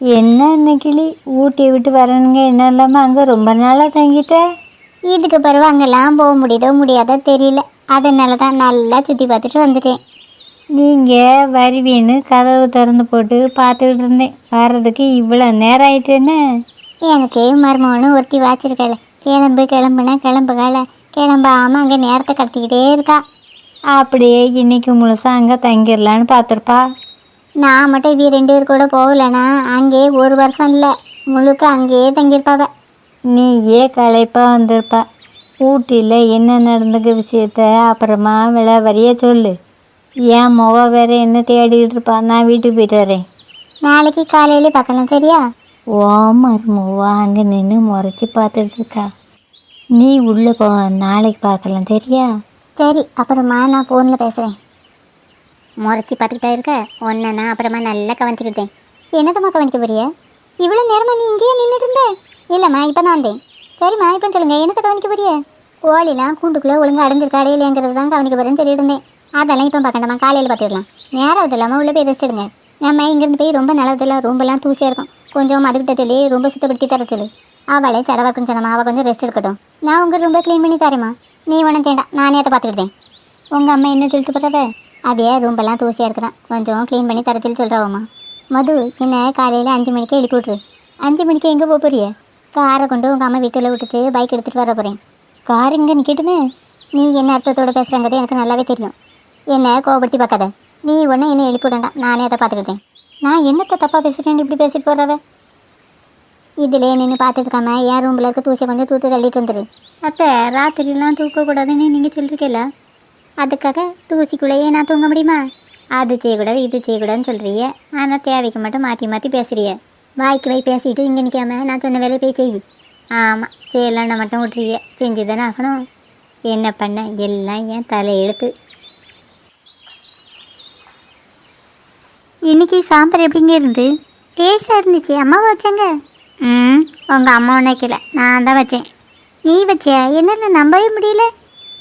என்ன இன்னைக்கிளி ஊட்டி விட்டு வரணுங்க என்ன இல்லாமல் அங்கே ரொம்ப நாளாக தங்கிட்ட? இதுக்கு பிறகு அங்கெல்லாம் போக முடியுதோ முடியாதோ தெரியல. அதனால தான் நல்லா சுற்றி பார்த்துட்டு வந்துட்டேன். நீங்கள் வருவீன்னு கதவு திறந்து போட்டு பார்த்துக்கிட்டு இருந்தேன். வர்றதுக்கு இவ்வளோ நேரம் ஆயிட்டுன்னு எனக்கு மருமகனு ஒருத்தி வாச்சிருக்கல. கிளம்பு கிளம்புனா கிளம்புகால. கிளம்பாம அங்கே நேரத்தை கடத்திக்கிட்டே இருக்கா. அப்படியே இன்னைக்கு முழுசாக அங்கே தங்கிடலான்னு பார்த்துருப்பா. நான் மட்டும் இவ ரெண்டு பேர் கூட போகலனா அங்கேயே ஒரு வருஷம் இல்லை. முழுக்க அங்கேயே தங்கியிருப்பாவ. நீயே களைப்பாக வந்திருப்பா? ஊட்டியில் என்ன நடந்துக்க விஷயத்த அப்புறமா விளை வரைய சொல்லு. என் முக வேற என்ன தேடிக்கிட்டு இருப்பா? நான் வீட்டுக்கு போயிட்டு வரேன். நாளைக்கு காலையில பார்க்கலாம் சரியா? ஓ மருமவா அங்கே நின்று முறைச்சி பார்த்துட்டு இருக்கா. நீ உள்ளே போ நாளைக்கு பார்க்கலாம் சரியா? சரி அப்புறமா நான் ஃபோனில் பேசுகிறேன் முறைச்சி பார்த்துக்கிட்டா இருக்க? ஒன்றை நான் அப்புறமா நல்லா கவனிச்சுக்கிட்டேன். என்னத்தம்மா கவனிக்க போறிய? இவ்வளோ நேரமா நீ இங்கேயே நின்றுட்டு இருந்த? இல்லைம்மா இப்போ தான் வந்தேன். சரிம்மா இப்போ சொல்லுங்க என்னத்தை கவனிக்க போறிய? கோழிலாம் கூண்டுக்குள்ளே ஒழுங்காக அடைஞ்சிருக்க அடையிலேங்கிறது தான் கவனிக்க போகிறேன்னு சொல்லிட்டு இருந்தேன். அதெல்லாம் இப்போ பார்க்கணுமா? காலையில் பார்த்துக்கலாம். நேரம் அது இல்லாமல் உள்ளே போய் ரெஸ்ட் எடுங்க. நம்ம இங்கேருந்து போய் ரொம்ப நல்லதில்ல ரொம்பலாம் தூசியாக இருக்கும். கொஞ்சம் மதுக்கிட்ட சொல்லி ரொம்ப சுத்தப்படுத்தி தர சொல்லு. அவளே சடவாக்கும் சொன்னம்மா அவள் கொஞ்சம் ரெஸ்ட் எடுக்கட்டும். நான் உங்கள் ரொம்ப க்ளீன் பண்ணி தரேம்மா. நீ ஒன்றும் சேண்டா நானே அதை பார்த்துக்கிட்டேன். உங்கள் அம்மா என்ன சொல்லிட்டு பார்த்தாவே அவையே ரொம்பலாம் தூசியாக இருக்கிறான் கொஞ்சம் க்ளீன் பண்ணி தரத்தில் சொல்லி சொல்கிறாவம்மா மது என்ன காலையில் அஞ்சு மணிக்கே எழுப்பி விட்ரு அஞ்சு மணிக்கு எங்கே போக போறிய? காரை கொண்டு உங்கள் அம்மா வீட்டில் விட்டுட்டு பைக் எடுத்துகிட்டு வர போகிறேன் கார் இங்கே நிற்கட்டுமே நீ என்ன அர்த்தத்தோட பேசுகிறங்கிறது எனக்கு நல்லாவே தெரியும். என்ன கோபப்படுத்தி பார்க்காத. நீ ஒன்று என்ன எழுப்பி விடண்டாம் நானே அதை பார்த்துக்கிட்டேன். நான் என்னத்தை தப்பாக பேசுகிறேன்னு இப்படி பேசிட்டு போகிறவ இதில் நின்று பார்த்துருக்காம என் ரூமில் இருக்க தூசியை கொஞ்சம் தூத்து தள்ளிட்டு வந்துடு அப்போ ராத்திரிலாம் தூக்கக்கூடாதுன்னு நீங்கள் சொல்லிருக்கல அதுக்காக தூசிக்குள்ளேயே நான் தூங்க முடியுமா? அது செய்யக்கூடாது இது செய்யக்கூடாதுன்னு சொல்கிறிய ஆனால் தேவைக்கு மட்டும் மாற்றி மாற்றி பேசுறிய. வாய்க்கு வாய் பேசிட்டு இங்கே நிற்காம நான் சொன்ன வேலையை போய் செய். ஆமாம் செய்யலான்னு மட்டும் விட்ருவிய செஞ்சு தானே ஆகணும். என்ன பண்ண? எல்லாம் என் தலை எழுத்து. இன்னைக்கு சாம்பார் எப்படிங்க இருந்து? டேஸ்டாக இருந்துச்சு. அம்மா வச்சாங்க? ம் உங்கள் அம்மா வைக்கல. நான் தான் வச்சேன். நீ வச்சியா? என்னென்ன நம்பவே முடியல.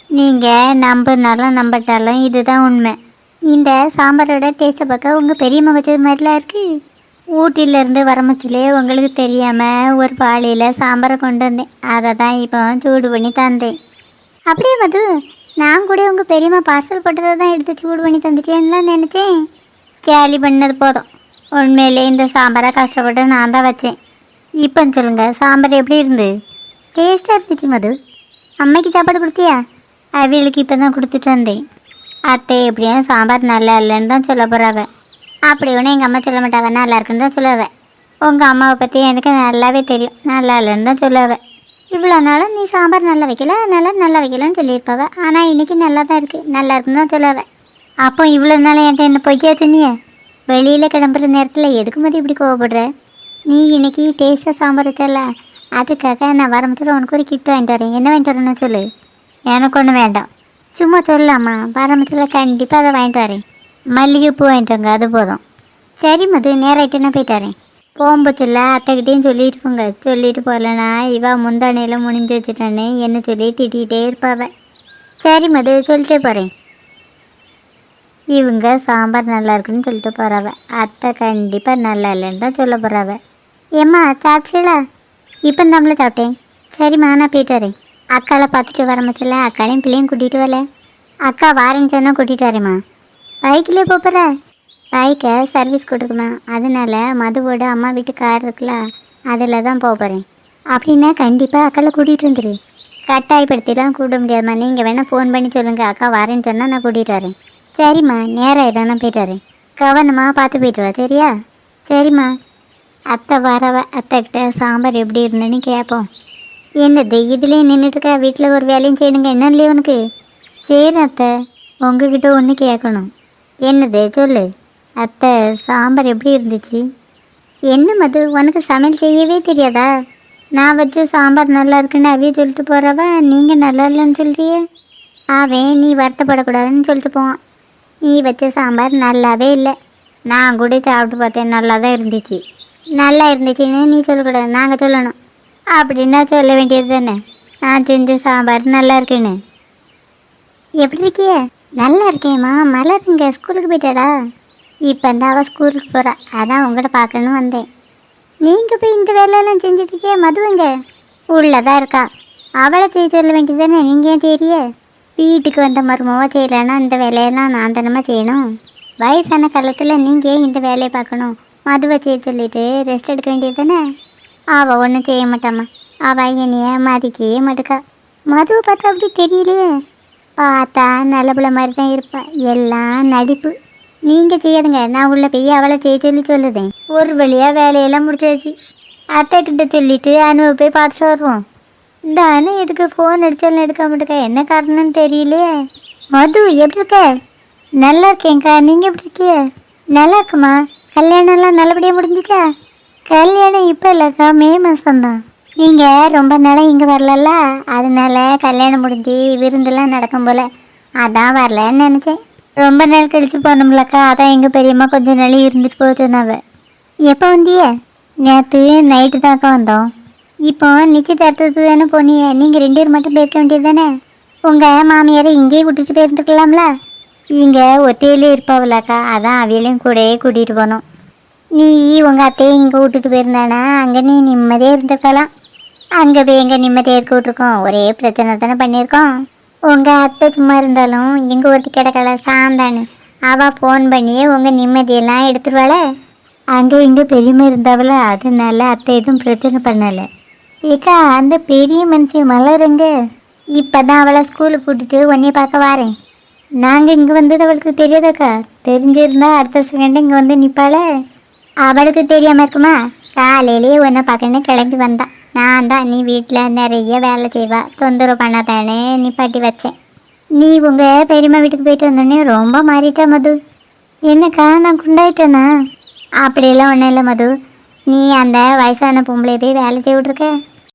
நீங்கள் நம்பினாலும் நம்பட்டாலும் இதுதான் உண்மை. இந்த சாம்பாரோட டேஸ்ட்டை பார்க்க உங்கள் பெரியம்மா வச்சது மாதிரிலாம் இருக்குது ஊட்டியிலேருந்து வரமச்சிலே உங்களுக்கு தெரியாமல் ஒரு பாலியில் சாம்பாரை கொண்டு வந்தேன். அதை தான் இப்போ சூடு பண்ணி தந்தேன். அப்படியே மது நான் கூட உங்கள் பெரியம்மா பார்சல் போட்டதை தான் எடுத்து சூடு பண்ணி தந்துச்சேன்னுலாம் நினச்சேன். கேலி பண்ணது போதும். உண்மையிலே இந்த சாம்பாரை கஷ்டப்பட்டு நான் தான் வச்சேன். இப்போ சொல்லுங்கள் சாம்பார் எப்படி இருந்து? டேஸ்ட்டாக இருந்துச்சு மது. அம்மைக்கு சாப்பாடு கொடுத்தியா? அவளுக்கு இப்போ தான் கொடுத்துட்டு வந்தேன். அத்தை எப்படியும் சாம்பார் நல்லா இல்லைன்னு தான் சொல்ல போகிறாவ அப்படி ஒன்றும் எங்கள் அம்மா சொல்ல மாட்டாவ நல்லா இருக்குன்னு தான் சொல்லுவேன் உங்கள் அம்மாவை பற்றி எனக்கு நல்லாவே தெரியும் நல்லா இல்லைன்னு தான் சொல்லுவேன் இவ்வளோ நாளும் நீ சாம்பார் நல்லா வைக்கல அதனால் நல்லா வைக்கலன்னு சொல்லியிருப்பாவ. ஆனால் இன்றைக்கி நல்லா தான் இருக்குது நல்லா இருக்குன்னு தான் சொல்லுவேன் அப்போ இவ்வளோ நாள் என்கிட்ட என்ன பொய்யா சொன்னியே வெளியில் கிளம்புற நேரத்தில் எதுக்கு மாதிரி இப்படி கோவப்படுற? நீ இன்னைக்கு டேஸ்ட்டாக சாம்பார் வச்சல அதுக்காக நான் வரமத்தில் உனக்கு ஒரு கிஃப்ட் வாங்கிட்டு வரேன். என்ன வாங்கிட்டு வரேன்னு சொல்லு? எனக்கு ஒன்றும் வேண்டாம். சும்மா சொல்லலாமா? பாரம்பரியத்தில் கண்டிப்பாக அதை வாங்கிட்டு வரேன். மல்லிகைப்பூ வாங்கிட்டு வாங்க அது போதும். சரி மது நேராகிட்டு நான் போயிட்டு வரேன். போகும்போதில்ல அத்தைக்கிட்டேயும் சொல்லிட்டு போங்க. சொல்லிட்டு போகலனா இவா முந்தானையில் முடிஞ்சு வச்சுட்டானே என்ன சொல்லி திட்டிகிட்டே இருப்பாவ. சரி மது சொல்லிட்டே போகிறேன் இவங்க சாம்பார் நல்லா இருக்குன்னு சொல்லிட்டு போகிறாவ அத்தை கண்டிப்பாக நல்லா இல்லைன்னு தான் சொல்ல போகிறாவ ஏம்மா சாப்பிட்டீங்களா? இப்போ நம்மள சாப்பிட்டேன். சரிம்மா நான் போயிட்டு வரேன். அக்காவை பார்த்துட்டு வர மத்தியில் அக்காளையும் பிள்ளையும் கூட்டிகிட்டு வரல. அக்கா வாரேன்னு சொன்னால் கூட்டிகிட்டு வரேம்மா. பைக்கிலே போகிற பைக்கை சர்வீஸ் கொடுக்குமா அதனால மதுவோட அம்மா வீட்டு கார் இருக்குல்ல அதில் தான் போக போகிறேன் அப்படின்னா கண்டிப்பாக அக்காவை கூட்டிகிட்டு வந்துடு கட்டாயப்படுத்திலாம் கூட்ட முடியாதும்மா. நீங்கள் வேணால் ஃபோன் பண்ணி சொல்லுங்கள் அக்கா வரேன்னு சொன்னால் நான் கூட்டிகிட்டு வரேன். சரிம்மா நேரம் ஆயிடும். நான் போயிட்டு வரேன். கவனமாக பார்த்து போயிட்டு வா சரியா? சரிம்மா. அத்தை வரவ அத்தைக்கிட்ட சாம்பார் எப்படி இருந்தேன்னு கேட்போம் என்னது இதுலேயே நின்றுட்டுருக்க வீட்டில் ஒரு வேலையும் செய்யணுங்க. என்ன இல்லையே உனக்கு? சரி அத்தை உங்ககிட்ட ஒன்று கேட்கணும் என்னது? சொல்லு. அத்தை சாம்பார் எப்படி இருந்துச்சு? என்ன மது? உனக்கு சமையல் செய்யவே தெரியாதா? நான் வச்சு சாம்பார் நல்லா இருக்குன்னு அவிய சொல்லிட்டு போகிறவ நீங்கள் நல்லா இல்லைன்னு சொல்கிறிய அவன் நீ வருத்தப்படக்கூடாதுன்னு சொல்லிட்டு போவான். நீ வச்ச சாம்பார் நல்லாவே இல்லை. நான் கூட சாப்பிட்டு பார்த்தேன் நல்லா தான் இருந்துச்சு. நல்லா இருந்துச்சுன்னு நீ சொல்லக்கூடாது. நாங்கள் சொல்லணும். அப்படின்னா சொல்ல வேண்டியது தானே? நான் செஞ்ச சாம்பார் நல்லா இருக்குன்னு. எப்படி இருக்கிய? நல்லா இருக்கேம்மா மலர் இங்கே ஸ்கூலுக்கு போயிட்டாடா. இப்போ இந்த அவள் ஸ்கூலுக்கு போகிறா அதான் உங்கள்கிட்ட பார்க்கணும்னு வந்தேன். நீங்கள் போய் இந்த வேலையெல்லாம் செஞ்சுட்டு மதுவங்க? உள்ளதான் இருக்கா. அவளை செய்ய சொல்ல வேண்டியது தானே? நீங்கள் ஏன் தெரிய வீட்டுக்கு வந்த மருமவா செய்யலைன்னா இந்த வேலையெல்லாம் நான் தானமா செய்யணும்? வயசான காலத்தில் நீங்கள் ஏன் இந்த வேலையை பார்க்கணும்? மதுவை செய்ய சொல்லிட்டு ரெஸ்ட் எடுக்க வேண்டியது தானே? அவள் ஒன்றும் செய்ய மாட்டாம்மா. அவள் என்னைய மதிக்கவே மாட்டுக்கா. மதுவை பார்த்தா அப்படி தெரியலையே. பார்த்தா நல்ல பிள்ளை மாதிரி தான் இருப்பா. எல்லாம் நடிப்பு. நீங்கள் செய்யாதுங்க. நான் உள்ள போய் அவளை செய்ய சொல்லி சொல்லுதேன். ஒரு வழியாக வேலையெல்லாம் முடிச்சாச்சு. அத்தை கிட்ட சொல்லிட்டு அனுவை போய் பார்த்து வருவோம். இந்த அனு எதுக்கு ஃபோன் அடித்தாலும் எடுக்க மாட்டேக்கா? என்ன காரணம்னு தெரியலையே. மது எப்படி இருக்க? நல்லா இருக்கேங்க்கா நீங்கள் எப்படி இருக்கீங்க? நல்லா இருக்குமா? கல்யாணம்லாம் நல்லபடியாக முடிஞ்சுச்சா? கல்யாணம் இப்போ இல்லைக்கா மே மாதம்தான் நீங்கள் ரொம்ப நாளாக இங்கே வரலல்ல? அதனால கல்யாணம் முடிஞ்சு விருந்தெல்லாம் நடக்கும் போல். அதான் வரலன்னு நினச்சேன். ரொம்ப நாள் கழித்து போனோம்லக்கா அதான் எங்கள் பெரியம்மா கொஞ்ச நாள் இருந்துட்டு போக சொன்னாவ. எப்போ வந்திய? நேற்று நைட்டு தாக்கா வந்தோம். இப்போ நிச்சயதார்த்தத்துக்கு தானே போனியே. நீங்கள் ரெண்டு பேர் மட்டும் போயிருக்க வேண்டியது தானே? உங்கள் மாமியாரை இங்கேயே கூட்டிகிட்டு போயிருந்துக்கலாம்ல இங்கே ஒத்தையிலே இருப்பாவில்லக்கா அதான் அவையிலையும் கூடயே கூட்டிகிட்டு போனோம். நீ உங்கள் அத்தையை இங்கே விட்டுட்டு போயிருந்தானா? அங்கே நீ நிம்மதியாக இருந்திருக்கலாம். அங்கே போய் எங்கே நிம்மதியாக இருக்க விட்ருக்கோம் ஒரே பிரச்சனை தானே பண்ணியிருக்கோம். உங்கள் அத்தை சும்மா இருந்தாலும் எங்கே ஒருத்தி கிடக்கல சாந்தானு அவள் ஃபோன் பண்ணியே உங்கள் நிம்மதியெல்லாம் எடுத்துருவாள? அங்கே இங்கே பெரியம்மா இருந்தாவல அதனால அத்தை எதுவும் பிரச்சனை பண்ணலை. ஏக்கா அந்த பெரிய மனுஷன் மலருங்க இப்போ தான் அவளை ஸ்கூலுக்கு கூட்டிட்டு உன்னைய பார்க்க வாரேன். நாங்கள் இங்கே வந்தது அவளுக்கு தெரியாதக்கா? தெரிஞ்சிருந்தா அடுத்த செகண்ட் இங்கே வந்து நிற்பாளே அவளுக்கு தெரியாமல் இருக்குமா? காலையிலேயே உன்னை பார்க்கணுன்னு கிளம்பி வந்தான் நான் தான் நீ வீட்டில் நிறைய வேலை செய்வா. தொந்தரவு பண்ணாதானே நிப்பாட்டி வச்சேன். நீ உங்கள் பெரியம்மா வீட்டுக்கு போயிட்டு வந்தோடனே ரொம்ப மாறிட்டா மது. என்னக்கா நான் குண்டாயிட்டேனா? அப்படியெல்லாம் ஒன்றும் இல்லை மது. நீ அந்த வயசான பொம்பளை போய் வேலை செய்ய விட்ருக்க